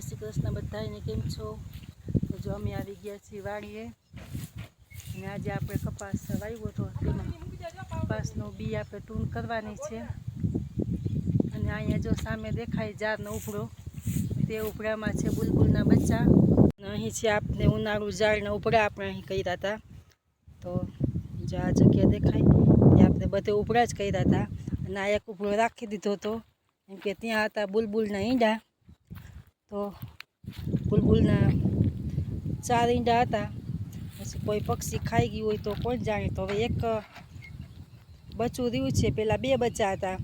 જય શ્રી કૃષ્ણ બધાને કેમ છો? તો જો અમે આવી ગયા છીએ વાડીએ અને આજે આપણે કપાસ વાવ્યો હતો કપાસનું બી આપણે ટૂન કરવાની છે. અને અહીંયા જો સામે દેખાય ઝાડનો ઉપડો તે ઉપડામાં છે બુલબુલના બચ્ચા. અને અહીં છે આપણે ઉનાળુ ઝાડના ઉપડા આપણે અહીં કર્યા હતા. તો જો આ જગ્યા દેખાય તે આપણે બધે ઉપડા જ કર્યા હતા. અને આ એક ઉપડો રાખી દીધો હતો. કેમ કે ત્યાં હતા બુલબુલના ઈંડા. તો બુલબુલના ચાર ઈંડા હતા. પછી કોઈ પક્ષી ખાઈ ગયું હોય તો કોણ જાણે? તો હવે એક બચ્ચું રહ્યું છે. પહેલાં બે બચ્ચા હતા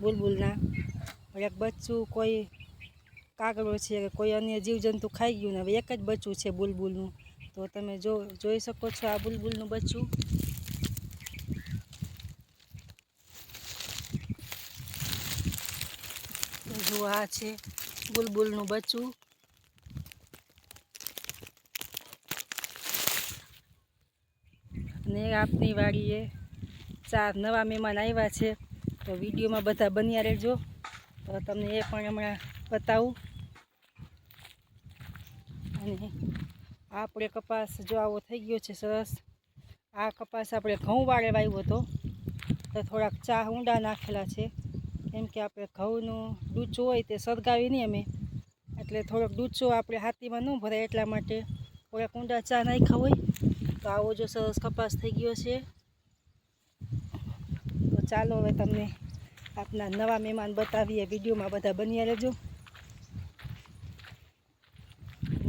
બુલબુલના. એક બચ્ચું કોઈ કાગડો છે કે કોઈ અન્ય જીવજંતુ ખાઈ ગયું ને હવે એક જ બચ્ચું છે બુલબુલનું. તો તમે જો, જોઈ શકો છો આ બુલબુલનું બચ્ચું. જો આ છે. બુલબુલનું બચ્ચું. અને આપની વાડીએ ચાર નવા મહેમાન આવ્યા છે. તો વિડીયોમાં બધા બન્યા રહેજો. તો તમને એ પણ હમણાં બતાવું. અને આપણે કપાસ જો આવો થઈ ગયો છે સરસ. આ કપાસ આપણે ઘઉં વાળે વાવ્યો હતો. તો થોડાક ચા ઊંડા નાખેલા છે. કેમ કે આપણે ઘઉંનું ડૂચો હોય તે સળગાવી નહીં અમે. એટલે થોડોક ડૂચો આપણે હાથીમાં ન ભરાય એટલા માટે થોડા કુંડા ચા નાખ્યા હોય. તો આવો જો સરસ કપાસ થઈ ગયો છે. તો ચાલો હવે તમને આપના નવા મહેમાન બતાવીએ. વિડીયોમાં બધા બન્યા રહેજો.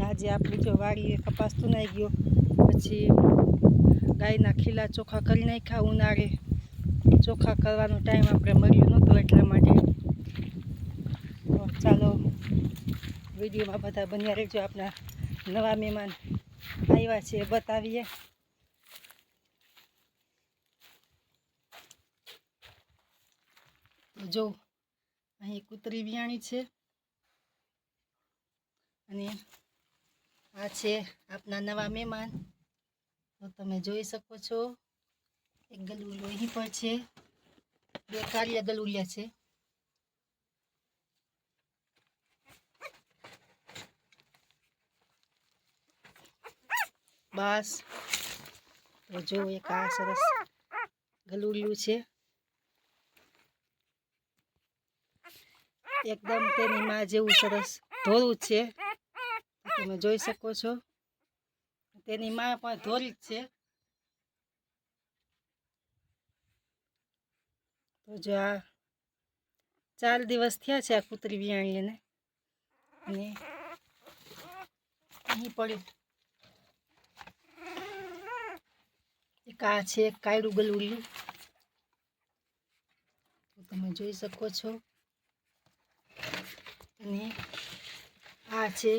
આજે આપણી જો વાડીએ કપાસ તુનાઈ ગયો. પછી ગાયના ખીલા ચોખા કરી નાખ્યા ઉનાળે. ચોખ્ખા કરવાનો ટાઈમ આપણે મળ્યો નહોતો એટલા માટે. તો ચાલો, વિડીયોમાં બધા બન્યા રહેજો. આપણા નવા મહેમાન આવ્યા છે, બતાવીએ. જો, અહીં કૂતરી વિયાણી છે. અને આ છે આપના નવા મહેમાન. તો તમે જોઈ શકો છો. એક ગલુડિયો અહીં પણ છે, બે કાળિયા ગલુડિયા છે. બસ. જો એક આ સરસ ગલુડિયું છે. એકદમ તેની માં જેવું સરસ ધોરું છે. તમે જોઈ શકો છો. તેની માં પણ ધોરી જ છે. તો જો આ ચાર દિવસ થયા છે આ કૂતરી વિયાણીને અને અહીં પડી. એક આ છે કાયડું ગલુડિયું. તો તમે જોઈ શકો છો. અને આ છે,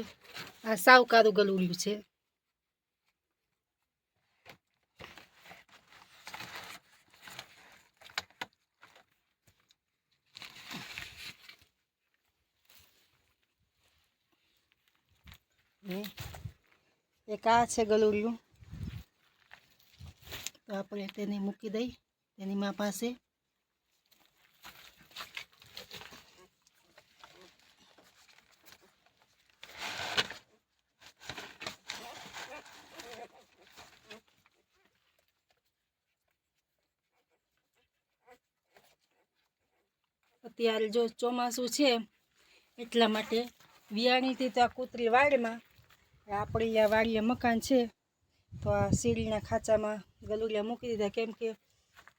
આ સાવ કારું ગલુડિયું છે. એક આ છે ગલુડિયું. તો આપણે તેને મૂકી દઈ, તેની મા પાસે. અત્યારે જો ચોમાસું છે, એટલા માટે વિયાણીથી તો આ કૂતરી વાડીમાં આપણે અહીંયા વાડીએ મકાન છે, તો આ શેરીના ખાંચામાં ગલુડિયા મૂકી દીધા. કેમ કે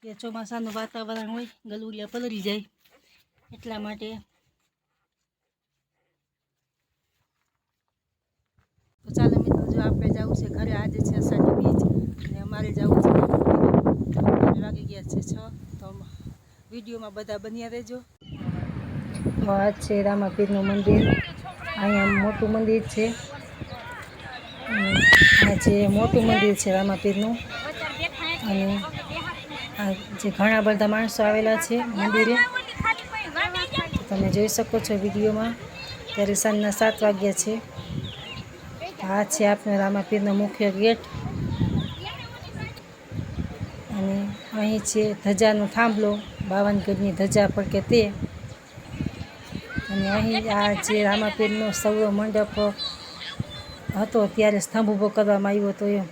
એ ચોમાસાનું વાતાવરણ હોય, ગલુડિયા પલળી જાય. એટલા માટે તો ચાલો મિત્રો, જો આપણે જવું છે ઘરે, આજે છે અષાઢી બીજ અને અમારે જવું છે વાગે ગયા છે છ, તો વિડીયોમાં બધા બન્યા રહેજો. આ છે રામાપીરનું મંદિર. અહીંયા મોટું મંદિર છે. આ જે મોટું મંદિર છે રામાપીરનું, અને આ જે ઘણા બધા માણસો આવેલા છે મંદિરે, તમે જોઈ શકો છો વિડીયોમાં, ત્યારે સાંજના સાત વાગ્યા છે. આ છે આપણે રામાપીરનો મુખ્ય ગેટ. અને અહીં છે ધજાનો થાંભલો બાવન ગજની ધજા પડકે તે. અને અહીં આ જે રામાપીરનો સૌરો મંડપ હતો ત્યારે સ્તંભ ઊભો કરવામાં આવ્યો હતો એમ.